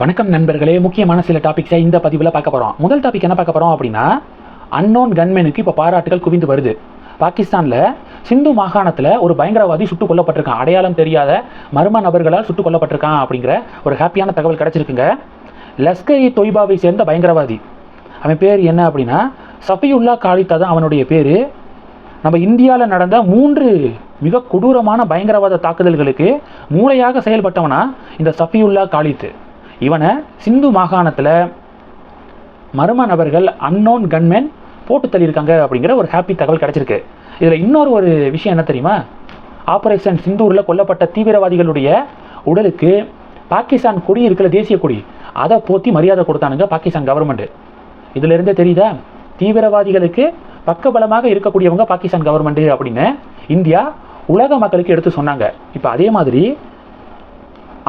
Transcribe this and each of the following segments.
வணக்கம் நண்பர்களே. முக்கியமான சில டாபிக்ஸை இந்த பதிவில் பார்க்க போகிறோம் முதல் டாபிக் என்ன பார்க்க போகிறோம் அப்படின்னா அன்னோன் கன்மேனுக்கு இப்போ பாராட்டுகள் குவிந்து வருது. பாகிஸ்தானில் சிந்து மாகாணத்தில் ஒரு பயங்கரவாதி சுட்டுக் கொல்லப்பட்டிருக்கான் அடையாளம் தெரியாத மர்ம நபர்களால் சுட்டுக் கொல்லப்பட்டிருக்கான் அப்படிங்கிற ஒரு ஹாப்பியான தகவல் கிடச்சிருக்குங்க. லஸ்கை இ தொய்பாவை சேர்ந்த பயங்கரவாதி. அவன் பேர் என்ன அப்படின்னா சஃபியுல்லா காலித்தா தான் அவனுடைய பேர். நம்ம இந்தியாவில் நடந்த மூன்று மிக கொடூரமான பயங்கரவாத தாக்குதல்களுக்கு மூளையாக செயல்பட்டவனா இந்த சஃபியுல்லா காலித்து இவனை சிந்து மாகாணத்தில் மர்ம நபர்கள் அன்னோன் கன்மென் போட்டு தள்ளியிருக்காங்க அப்படிங்கிற ஒரு ஹாப்பி தகவல் கிடச்சிருக்கு. இதில் இன்னொரு ஒரு விஷயம் என்ன தெரியுமா? ஆபரேஷன் சிந்தூரில் கொல்லப்பட்ட தீவிரவாதிகளுடைய உடலுக்கு பாகிஸ்தான் கொடி இருக்கிற தேசிய கொடி. அதை போற்றி மரியாதை கொடுத்தானுங்க பாகிஸ்தான் கவர்மெண்ட் இதிலிருந்தே தெரியுதா? தீவிரவாதிகளுக்கு பக்கபலமாக இருக்கக்கூடியவங்க பாகிஸ்தான் கவர்மெண்ட் அப்படின்னு இந்தியா உலக மக்களுக்கு எடுத்து சொன்னாங்க. இப்போ அதே மாதிரி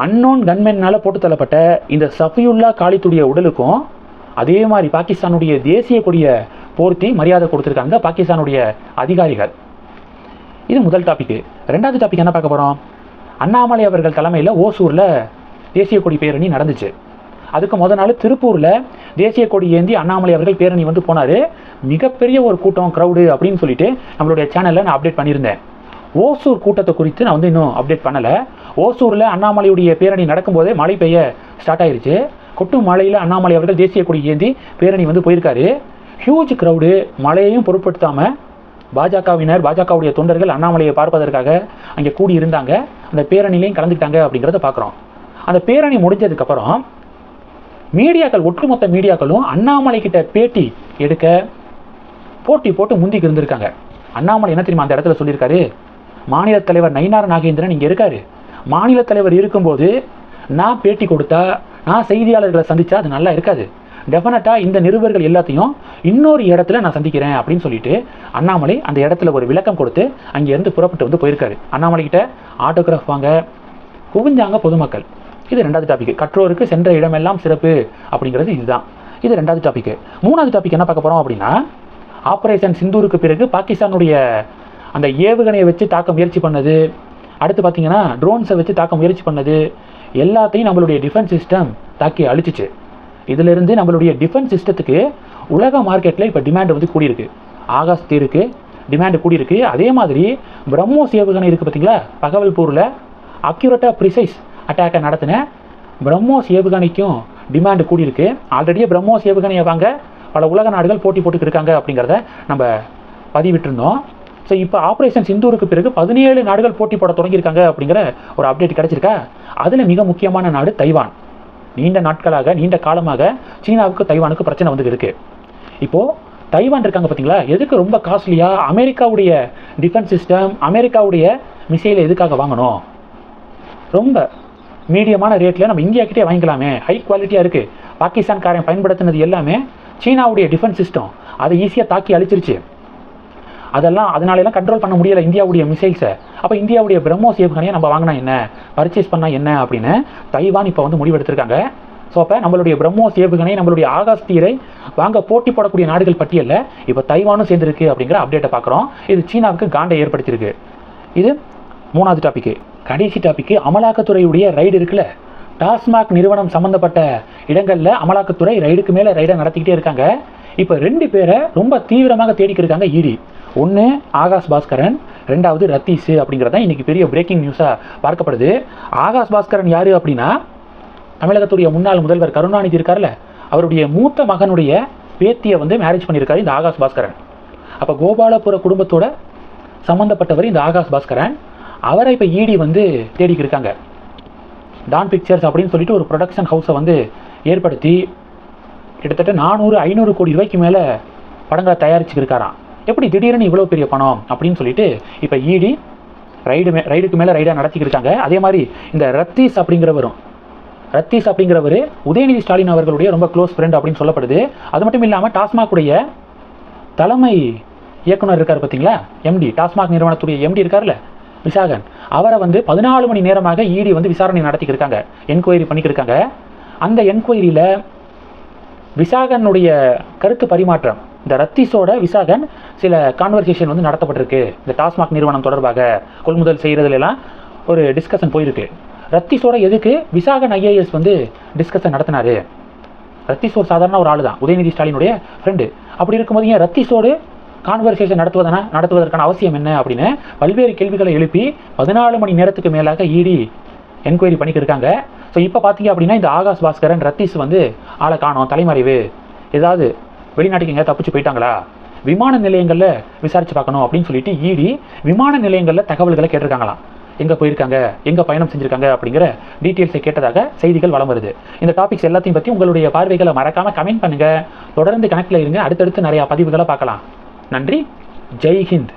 அன்னோன் கன்மென்னால் போட்டு தள்ளப்பட்ட இந்த சஃபியுல்லா காலித்துடைய உடலுக்கும் அதே மாதிரி பாகிஸ்தானுடைய தேசிய கொடியை போர்த்தி மரியாதை கொடுத்துருக்காங்க பாகிஸ்தானுடைய அதிகாரிகள். இது முதல் டாபிக் ரெண்டாவது டாபிக் என்ன பார்க்க போகிறோம் அண்ணாமலை அவர்கள் தலைமையில் ஓசூரில் தேசிய கொடி பேரணி நடந்துச்சு. அதுக்கு முத நாள் திருப்பூரில் தேசிய கொடி ஏந்தி அண்ணாமலை அவர்கள் பேரணி வந்து போனார். மிகப்பெரிய ஒரு கூட்டம் க்ரௌடு அப்படின்னு சொல்லிட்டு நம்மளுடைய சேனலில் நான் அப்டேட் பண்ணியிருந்தேன். ஓசூர் கூட்டத்தை குறித்து நான் வந்து இன்னும் அப்டேட் பண்ணலை. ஓசூரில் அண்ணாமலையுடைய பேரணி நடக்கும்போதே மழை பெய்ய ஸ்டார்ட் ஆயிருச்சு. கொட்டும் மழையில் அண்ணாமலை அவர்கள் தேசிய கொடி ஏந்தி பேரணி வந்து போயிருக்காரு. ஹியூஜ் க்ரௌடு மழையையும் பொருட்படுத்தாமல் பாஜகவினர் பாஜகவுடைய தொண்டர்கள் அண்ணாமலையை பார்ப்பதற்காக அங்கே கூடி இருந்தாங்க அந்த பேரணிலையும் கலந்துக்கிட்டாங்க அப்படிங்கிறத பார்க்குறோம். அந்த பேரணி முடிஞ்சதுக்கப்புறம் மீடியாக்கள் ஒட்டுமொத்த மீடியாக்களும் அண்ணாமலை கிட்ட பேட்டி எடுக்க போட்டி போட்டு முந்திக்கு இருந்திருக்காங்க. அண்ணாமலை என்ன தெரியுமா அந்த இடத்துல சொல்லியிருக்காரு? மாநில தலைவர் நயினார் நாகேந்திரன் இங்கே இருக்காரு. மாநில தலைவர் இருக்கும்போது நான் பேட்டி கொடுத்தா நான் செய்தியாளர்களை சந்தித்தா அது நல்லா இருக்காது. டெஃபினட்டாக இந்த நிருபர்கள் எல்லாத்தையும் இன்னொரு இடத்துல நான் சந்திக்கிறேன் அப்படின்னு சொல்லிட்டு அண்ணாமலை அந்த இடத்துல ஒரு விளக்கம் கொடுத்து அங்கேருந்து புறப்பட்டு வந்து போயிருக்காரு. அண்ணாமலை கிட்ட ஆட்டோகிராஃப் வாங்க. குவிஞ்சாங்க பொதுமக்கள். இது ரெண்டாவது டாபிக் கற்றோருக்கு சென்ற இடமெல்லாம் சிறப்பு அப்படிங்கிறது இதுதான். இது ரெண்டாவது டாபிக் மூணாவது டாபிக் என்ன பார்க்க போகிறோம் அப்படின்னா ஆப்ரேஷன் சிந்தூருக்கு பிறகு பாகிஸ்தானுடைய அந்த ஏவுகணையை வச்சு தாக்க முயற்சி பண்ணது. அடுத்து பார்த்தீங்கன்னா ட்ரோன்ஸை வச்சு தாக்க முயற்சி பண்ணது எல்லாத்தையும் நம்மளுடைய டிஃபென்ஸ் சிஸ்டம் தாக்கி அழிச்சிச்சு. இதிலிருந்து நம்மளுடைய டிஃபென்ஸ் சிஸ்டத்துக்கு உலக மார்க்கெட்டில் இப்போ டிமாண்ட் வந்து கூடியிருக்கு. ஆகாஷ் தீருக்கு டிமாண்டு கூடியிருக்கு. அதே மாதிரி பிரம்மோஸ் ஏவுகணை இருக்குது பார்த்தீங்களா பகவல்பூரில் அக்யூரேட்டாக ப்ரிசைஸ் அட்டாக்கை நடத்தின பிரம்மோஸ் ஏவுகணைக்கும் டிமாண்டு கூடியிருக்கு. ஆல்ரெடியே பிரம்மோஸ் ஏவுகணையை வாங்க பல உலக நாடுகள் போட்டி போட்டுக்கிட்டு இருக்காங்க அப்படிங்கிறத நம்ம பதிவிட்டிருந்தோம். ஸோ இப்போ ஆப்ரேஷன் சிந்தூருக்கு பிறகு பதினேழு நாடுகள் போட்டி போட தொடங்கியிருக்காங்க அப்படிங்கிற ஒரு அப்டேட் கிடைச்சிருக்கா? அதில் மிக முக்கியமான நாடு தைவான். நீண்ட நாட்களாக நீண்ட காலமாக சீனாவுக்கு தைவானுக்கு பிரச்சனை வந்து இருக்கு. இப்போது தைவான் இருக்காங்க பார்த்தீங்களா எதுக்கு ரொம்ப காஸ்ட்லியாக அமெரிக்காவுடைய டிஃபென்ஸ் சிஸ்டம் அமெரிக்காவுடைய மிசைலை எதுக்காக வாங்கணும்? ரொம்ப மீடியமான ரேட்டில் நம்ம இந்தியாக்கிட்டே வாங்கிக்கலாமே. ஹை குவாலிட்டியாக இருக்குது பாகிஸ்தான்காரன் பயன்படுத்தினது எல்லாமே சீனாவுடைய டிஃபென்ஸ் சிஸ்டம் அதை ஈஸியாக தாக்கி அழிச்சிருச்சு. அதெல்லாம் அதனாலலாம் கண்ட்ரோல் பண்ண முடியலை இந்தியாவுடைய மிசைல்ஸை அப்போ இந்தியாவுடைய பிரம்மோஸ் ஏவுகணையை நம்ம வாங்கினா என்ன? பர்ச்சேஸ் பண்ணால் என்ன அப்படின்னு தைவான் இப்போ வந்து முடிவெடுத்திருக்காங்க. ஸோ அப்போ நம்மளுடைய பிரம்மோஸ் ஏவுகணை நம்மளுடைய ஆகாஷ் தீரை வாங்க போட்டி போடக்கூடிய நாடுகள் பட்டியலில் இப்போ தைவானும் சேர்ந்துருக்கு அப்படிங்கிற அப்டேட்டை பார்க்குறோம் இது சீனாவுக்கு காண்டை ஏற்படுத்தியிருக்கு. இது மூணாவது டாபிக்கு கடைசி டாபிக்கு அமலாக்கத்துறையுடைய ரைடு இருக்குல்ல? டாஸ்மாக் நிறுவனம் சம்மந்தப்பட்ட இடங்களில் அமலாக்கத்துறை ரைடுக்கு மேலே ரைடை நடத்திக்கிட்டே இருக்காங்க. இப்போ ரெண்டு பேரை ரொம்ப தீவிரமாக தேடிக்கிருக்காங்க இடி ஒன்று ஆகாஷ் பாஸ்கரன் ரெண்டாவது ரத்தீஸ் அப்படிங்கிறது தான் இன்றைக்கி பெரிய பிரேக்கிங் நியூஸாக பார்க்கப்படுது. ஆகாஷ் பாஸ்கரன் யார் அப்படின்னா தமிழகத்துடைய முன்னாள் முதல்வர் கருணாநிதி இருக்கார்ல அவருடைய மூத்த மகனுடைய பேத்தியை வந்து மேரேஜ் பண்ணியிருக்காரு இந்த ஆகாஷ் பாஸ்கரன். அப்போ கோபாலபுர குடும்பத்தோட சம்மந்தப்பட்டவர் இந்த ஆகாஷ் பாஸ்கரன். அவரை இப்போ இடி வந்து தேடிக்கிட்டு இருக்காங்க. டான் பிக்சர்ஸ் அப்படின்னு சொல்லிட்டு ஒரு ப்ரொடக்ஷன் ஹவுஸை வந்து ஏற்படுத்தி கிட்டத்தட்ட நானூறு ஐநூறு கோடி ரூபாய்க்கு மேலே படங்களை தயாரிச்சுக்கிருக்காராம். எப்படி திடீர்னு இவ்வளோ பெரிய பணம் அப்படின்னு சொல்லிட்டு இப்போ இடி ரைடு மே ரைடுக்கு மேலே ரைடாக நடத்திக்கிருக்காங்க அதே மாதிரி இந்த ரத்தீஸ் அப்படிங்கிறவரும் ரத்தீஸ் அப்படிங்கிறவர் உதயநிதி ஸ்டாலின் அவர்களுடைய ரொம்ப க்ளோஸ் ஃப்ரெண்ட் அப்படின்னு சொல்லப்படுது. அது மட்டும் இல்லாமல் டாஸ்மாகுடைய தலைமை இயக்குனர் இருக்கார் பார்த்தீங்களா எம்டி டாஸ்மாக் நிறுவனத்துடைய எம்டி இருக்கார்ல விசாகன். அவரை வந்து பதினாலு மணி நேரமாக இடி வந்து விசாரணை நடத்திக்கிருக்காங்க என்கொயரி பண்ணிக்கிருக்காங்க அந்த என்கொயரியில் விசாகனுடைய கருத்து பரிமாற்றம் இந்த ரத்தீஸோட விசாகன் சில கான்வர்சேஷன் வந்து நடத்தப்பட்டிருக்கு. இந்த டாஸ்மாக் நிறுவனம் தொடர்பாக கொள்முதல் செய்கிறதுலாம் ஒரு டிஸ்கஷன் போயிருக்கு. ரத்தீஷோட எதுக்கு விசாகன் ஐஏஎஸ் வந்து டிஸ்கஷன் நடத்தினாரு? ரத்தீஷ் ஒரு சாதாரண ஒரு ஆள் தான் உதயநிதி ஸ்டாலினுடைய ஃப்ரெண்டு அப்படி இருக்கும்போது ஏன் ரத்தீஷோடு கான்வர்சேஷன் நடத்துவதனா நடத்துவதற்கான அவசியம் என்ன அப்படின்னு பல்வேறு கேள்விகளை எழுப்பி பதினாலு மணி நேரத்துக்கு மேலாக இடி என்கொயரி பண்ணிட்டு இருக்காங்க. ஸோ இப்போ பார்த்தீங்க அப்படின்னா இந்த ஆகாஷ் பாஸ்கரன் ரத்தீஷ் வந்து ஆளை காணும் தலைமறைவு. ஏதாவது வெளிநாட்டுக்கு எங்கேயா தப்பிச்சு போயிட்டாங்களா? விமான நிலையங்களில் விசாரிச்சு பார்க்கணும் அப்படின்னு சொல்லிட்டு இடி விமான நிலையங்களில் தகவல்களை கேட்டிருக்காங்களாம். எங்கே போயிருக்காங்க? எங்கே பயணம் செஞ்சுருக்காங்க? அப்படிங்கிற டீட்டெயில்ஸை கேட்டதாக செய்திகள் வளம் வருது. இந்த டாபிக்ஸ் எல்லாத்தையும் பற்றி உங்களுடைய பார்வைகளை மறக்காமல் கமெண்ட் பண்ணுங்கள் தொடர்ந்து கணக்கில் இருங்க. அடுத்தடுத்து நிறையா பதிவுகளை பார்க்கலாம். நன்றி. ஜெய் ஹிந்த்.